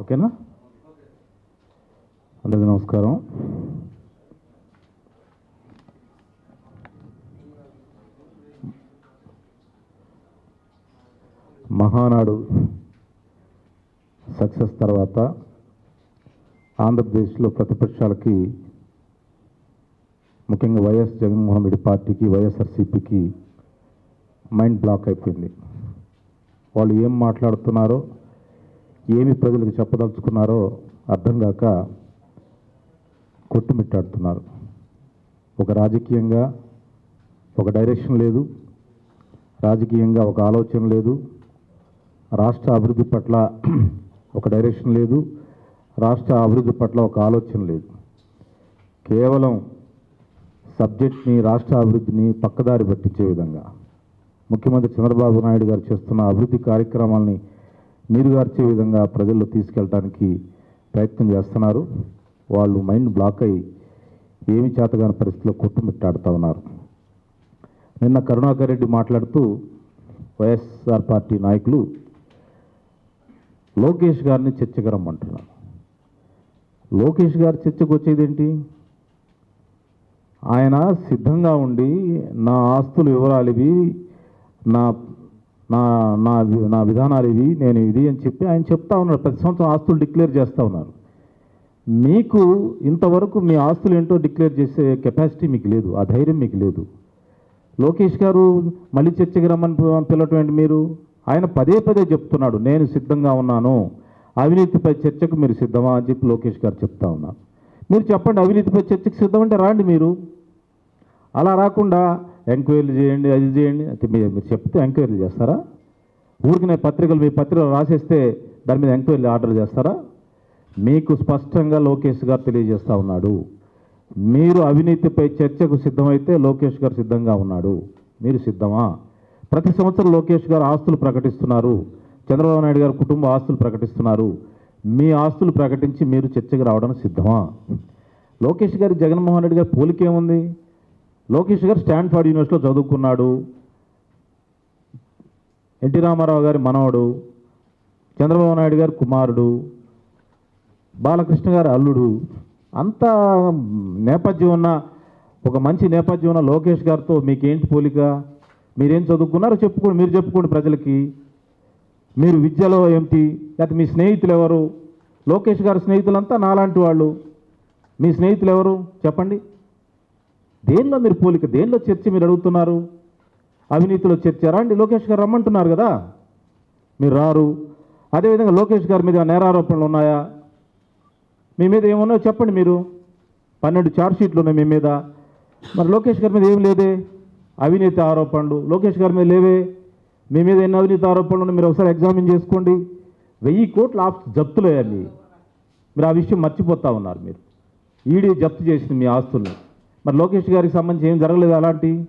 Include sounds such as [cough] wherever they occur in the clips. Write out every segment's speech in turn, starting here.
ఓకేనా? అందరికీ నమస్కారం. మహానాడు సక్సెస్ తర్వాత ఆంధ్రప్రదేశ్లో ప్రతిపక్షాలకి ముఖ్యంగా వైఎస్ జగన్మోహన్ రెడ్డి పార్టీకి వైఎస్ఆర్సీపీకి మైండ్ బ్లాక్ అయిపోయింది. వాళ్ళు ఏం మాట్లాడుతున్నారో ఏమి ప్రజలకు చెప్పదలుచుకున్నారో అర్థం కాక కొట్టుమిట్టాడుతున్నారు. ఒక రాజకీయంగా ఒక డైరెక్షన్ లేదు. రాజకీయంగా ఒక ఆలోచన లేదు. రాష్ట్ర అభివృద్ధి పట్ల [clears throat] ఒక డైరెక్షన్ లేదు. రాష్ట్ర అభివృద్ధి పట్ల ఒక ఆలోచన లేదు. కేవలం సబ్జెక్ట్ని రాష్ట్ర అభివృద్ధిని పక్కదారి పట్టించే విధంగా ముఖ్యమంత్రి చంద్రబాబు నాయుడు గారు చేస్తున్న అభివృద్ధి కార్యక్రమాల్ని నీరుగార్చే విధంగా ప్రజల్లో తీసుకెళ్ళడానికి ప్రయత్నం చేస్తున్నారు. వాళ్ళు మైండ్ బ్లాక్ అయ్యి ఏమి చేతగాని పరిస్థితిలో కొట్టుమిట్టాడుతూ ఉన్నారు. నిన్న కరుణాకర్ రెడ్డి మాట్లాడుతూ వైఎస్ఆర్ పార్టీ నాయకులు లోకేష్ గారిని చర్చకు రమ్మంటున్నారు లోకేష్ గారు చర్చకు వచ్చేదేంటి ఆయన సిద్ధంగా ఉండి నా ఆస్తుల వివరాలు ఇవి నా నా నా వి- నా విధానాలు ఇవి నేను ఇది అని చెప్పి ఆయన చెప్తా ఉన్నారు. ప్రతి సంవత్సరం ఆస్తులు డిక్లేర్ చేస్తూ ఉన్నారు. మీకు ఇంతవరకు మీ ఆస్తులు ఏంటో డిక్లేర్ చేసే కెపాసిటీ మీకు లేదు. ఆ ధైర్యం మీకు లేదు. లోకేష్ గారు మళ్ళీ చర్చకి రమ్మని పిలవటం ఏంటి మీరు? ఆయన పదే పదే చెప్తున్నాడు. నేను సిద్ధంగా ఉన్నాను. అవినీతిపై చర్చకు మీరు సిద్ధమా అని చెప్పి లోకేష్ గారు చెప్తా ఉన్నారు. మీరు చెప్పండి అవినీతిపై చర్చకు సిద్ధమంటే రాండి మీరు. అలా రాకుండా ఎంక్వైరీలు చేయండి అది చేయండి. అంటే మీరు చెప్తే ఎంక్వైరీలు చేస్తారా? ఊరికి పత్రికలు మీ పత్రికలు రాసేస్తే దాని మీద ఎంక్వైరీలు ఆర్డర్ చేస్తారా? మీకు స్పష్టంగా లోకేష్ గారు తెలియజేస్తా ఉన్నాడు. మీరు అవినీతిపై చర్చకు సిద్ధమైతే లోకేష్ గారు సిద్ధంగా ఉన్నాడు. మీరు సిద్ధమా? ప్రతి సంవత్సరం లోకేష్ గారు ఆస్తులు ప్రకటిస్తున్నారు. చంద్రబాబు నాయుడు గారు కుటుంబ ఆస్తులు ప్రకటిస్తున్నారు. మీ ఆస్తులు ప్రకటించి మీరు చర్చకు రావడానికి సిద్ధమా? లోకేష్ గారి జగన్మోహన్ రెడ్డి గారి పోలికేముంది లోకేష్ గారు స్టాన్ఫర్డ్ యూనివర్సిటీలో చదువుకున్నాడు. ఎన్టీ రామారావు గారి మనవడు. చంద్రబాబు నాయుడు గారి కుమారుడు. బాలకృష్ణ గారి అల్లుడు. అంత నేపథ్యం ఉన్న ఒక మంచి నేపథ్యం ఉన్న లోకేష్ గారితో మీకేంటి పోలిక? మీరేం చదువుకున్నారో చెప్పుకోండి మీరు చెప్పుకోండి ప్రజలకి. మీరు విద్యలో ఏమిటి? లేకపోతే మీ స్నేహితులు ఎవరు? లోకేష్ గారి స్నేహితులంతా నాలాంటి వాళ్ళు. మీ స్నేహితులు ఎవరు? చెప్పండి. దేనిలో మీరు పోలిక దేనిలో చర్చ మీరు అడుగుతున్నారు? అవినీతిలో చర్చ రండి లోకేష్ గారు రమ్మంటున్నారు కదా? మీరు రారు. అదేవిధంగా లోకేష్ గారి మీద నేరారోపణలు ఉన్నాయా? మీ మీద ఏమున్నాయో చెప్పండి మీరు. పన్నెండు ఛార్జ్షీట్లు ఉన్నాయి మీ మీద. మరి లోకేష్ గారి మీద ఏం లేదే? అవినీతి ఆరోపణలు. లోకేష్ గారి మీద లేవే? మీ మీద ఎన్ని అవినీతి ఆరోపణలు ఉన్నాయి? మీరు ఒకసారి ఎగ్జామిన్ చేసుకోండి. వెయ్యి కోట్ల ఆఫ్ జప్తులు అయ్యాయి మీరు ఆ విషయం మర్చిపోతా ఉన్నారు మీరు. ఈడీ జప్తు చేసింది మీ ఆస్తుల్ని. మరి లోకేష్ గారికి సంబంధించి ఏం జరగలేదు అలాంటి?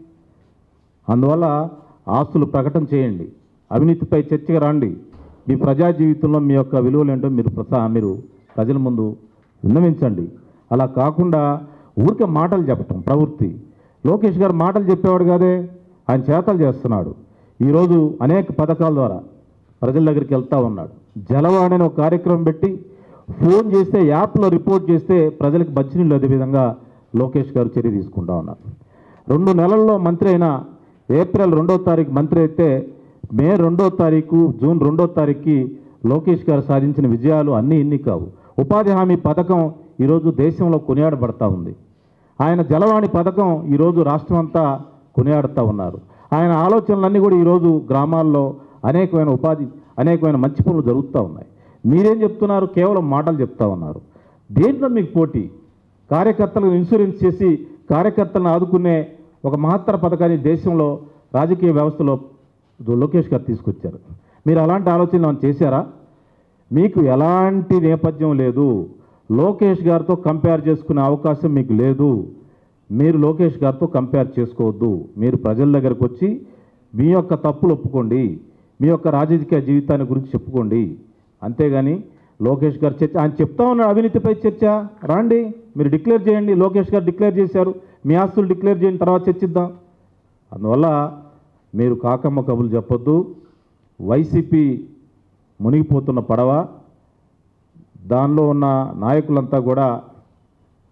అందువల్ల ఆస్తులు ప్రకటన చేయండి. అవినీతిపై చర్చగా రండి. మీ ప్రజా జీవితంలో మీ యొక్క విలువలు ఏంటో మీరు ప్రసా మీరు ప్రజల ముందు విన్నవించండి. అలా కాకుండా ఊరికే మాటలు చెప్పటం ప్రవృత్తి. లోకేష్ గారు మాటలు చెప్పేవాడు కాదే? ఆయన చేతలు చేస్తున్నాడు. ఈరోజు అనేక పథకాల ద్వారా ప్రజల దగ్గరికి వెళ్తా ఉన్నాడు. జలవాణి అనే ఒక కార్యక్రమం పెట్టి ఫోన్ చేస్తే యాప్లో రిపోర్ట్ చేస్తే ప్రజలకు మంచినీళ్ళు అదే విధంగా లోకేష్ గారు చర్య తీసుకుంటా ఉన్నారు. రెండు నెలల్లో మంత్రి అయిన ఏప్రిల్ రెండో తారీఖు మంత్రి అయితే మే రెండో తారీఖు జూన్ రెండో తారీఖుకి లోకేష్ గారు సాధించిన విజయాలు అన్నీ ఇన్ని కావు. ఉపాధి హామీ పథకం ఈరోజు దేశంలో కొనియాడబడతా ఉంది. ఆయన జలవాణి పథకం ఈరోజు రాష్ట్రం అంతా కొనియాడుతూ ఉన్నారు. ఆయన ఆలోచనలన్నీ కూడా ఈరోజు గ్రామాల్లో అనేకమైన ఉపాధి అనేకమైన మంచి పనులు జరుగుతూ ఉన్నాయి. మీరేం చెప్తున్నారు? కేవలం మాటలు చెప్తా ఉన్నారు. దేంట్లో మీకు పోటీ? కార్యకర్తలకు ఇన్సూరెన్స్ చేసి కార్యకర్తలను ఆదుకునే ఒక మహత్తర పథకాన్ని దేశంలో రాజకీయ వ్యవస్థలో లోకేష్ గారు తీసుకొచ్చారు. మీరు అలాంటి ఆలోచనలు ఏమైనా చేశారా? మీకు ఎలాంటి నేపథ్యం లేదు. లోకేష్ గారితో కంపేర్ చేసుకునే అవకాశం మీకు లేదు. మీరు లోకేష్ గారితో కంపేర్ చేసుకోవద్దు. మీరు ప్రజల దగ్గరకు వచ్చి మీ యొక్క తప్పులు ఒప్పుకోండి. మీ యొక్క రాజకీయ జీవితాన్ని గురించి చెప్పుకోండి. అంతేగాని లోకేష్ గారు చర్చ ఆయన చెప్తా ఉన్నాడు అవినీతిపై చర్చ. రాండి మీరు డిక్లేర్ చేయండి. లోకేష్ గారు డిక్లేర్ చేశారు. మీ ఆస్తులు డిక్లేర్ చేయండి తర్వాత చర్చిద్దాం. అందువల్ల మీరు కాకమ్మ కబులు చెప్పొద్దు. వైసీపీ మునిగిపోతున్న పడవ. దానిలో ఉన్న నాయకులంతా కూడా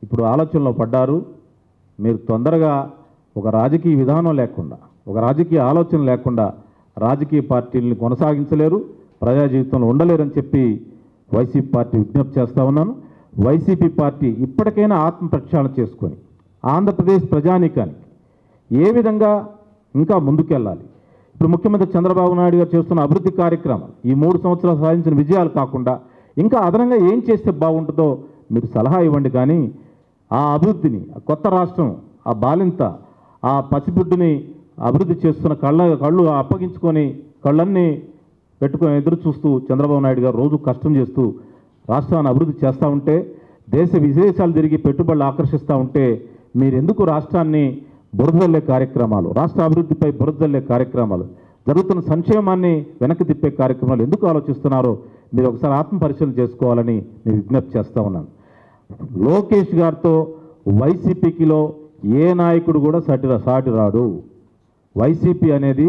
ఇప్పుడు ఆలోచనలో పడ్డారు. మీరు తొందరగా ఒక రాజకీయ విధానం లేకుండా ఒక రాజకీయ ఆలోచన లేకుండా రాజకీయ పార్టీలను కొనసాగించలేరు. ప్రజా జీవితంలో ఉండలేరని చెప్పి వైసీపీ పార్టీ విజ్ఞప్తి చేస్తా ఉన్నాను. వైసీపీ పార్టీ ఇప్పటికైనా ఆత్మ ప్రక్షాళన చేసుకొని ఆంధ్రప్రదేశ్ ప్రజానీకానికి ఏ విధంగా ఇంకా ముందుకెళ్ళాలి? ఇప్పుడు ముఖ్యమంత్రి చంద్రబాబు నాయుడు గారు చేస్తున్న అభివృద్ధి కార్యక్రమాలు ఈ మూడు సంవత్సరాలు సాధించిన విజయాలు కాకుండా ఇంకా అదనంగా ఏం చేస్తే బాగుంటుందో మీరు సలహా ఇవ్వండి. కానీ ఆ అభివృద్ధిని కొత్త రాష్ట్రం ఆ బాలింత ఆ పసిబిడ్డుని అభివృద్ధి చేస్తున్న కళ్ళ కళ్ళు అప్పగించుకొని కళ్ళన్నీ పెట్టుకొని ఎదురు చూస్తూ చంద్రబాబు నాయుడు గారు రోజు కష్టం చేస్తూ రాష్ట్రాన్ని అభివృద్ధి చేస్తూ ఉంటే దేశ విదేశాలు తిరిగి పెట్టుబడులు ఆకర్షిస్తూ ఉంటే మీరెందుకు రాష్ట్రాన్ని బురదల్లే కార్యక్రమాలు రాష్ట్ర అభివృద్ధిపై బురదల్లే కార్యక్రమాలు జరుగుతున్న సంక్షేమాన్ని వెనక్కి తిప్పే కార్యక్రమాలు ఎందుకు ఆలోచిస్తున్నారో మీరు ఒకసారి ఆత్మపరిశీలన చేసుకోవాలని నేను విజ్ఞప్తి చేస్తూ ఉన్నాను. లోకేష్ గారితో వైసీపీకిలో ఏ నాయకుడు కూడా సాటి సాటి రాడు. వైసీపీ అనేది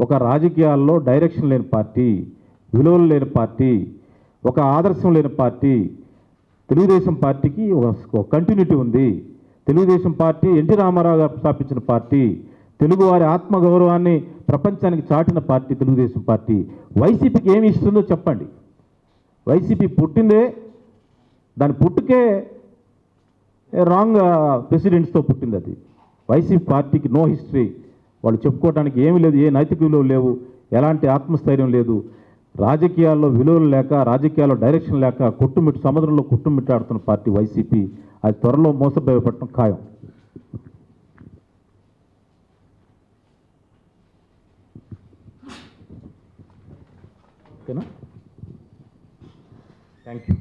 ఒక రాజకీయాల్లో డైరెక్షన్ లేని పార్టీ విలువలు లేని పార్టీ ఒక ఆదర్శం లేని పార్టీ తెలుగుదేశం పార్టీకి ఒక కంటిన్యూటీ ఉంది. తెలుగుదేశం పార్టీ ఎన్టీ రామారావు గారు స్థాపించిన పార్టీ తెలుగువారి ఆత్మగౌరవాన్ని ప్రపంచానికి చాటిన పార్టీ తెలుగుదేశం పార్టీ. వైసీపీకి ఏమి ఇస్తుందో చెప్పండి. వైసీపీ పుట్టిందే దాని పుట్టుకే రాంగ్ ప్రెసిడెంట్స్తో పుట్టింది అది. వైసీపీ పార్టీకి నో హిస్టరీ వాళ్ళు చెప్పుకోవడానికి ఏమీ లేదు ఏ నైతిక విలువలు లేవు ఎలాంటి ఆత్మస్థైర్యం లేదు. రాజకీయాల్లో విలువలు లేక రాజకీయాల్లో డైరెక్షన్ లేక కొట్టుమిట్టు సముద్రంలో కొట్టుమిట్టాడుతున్న పార్టీ వైసీపీ అది త్వరలో మోసపోయపట్టడం ఖాయం. ఓకేనా? Thank you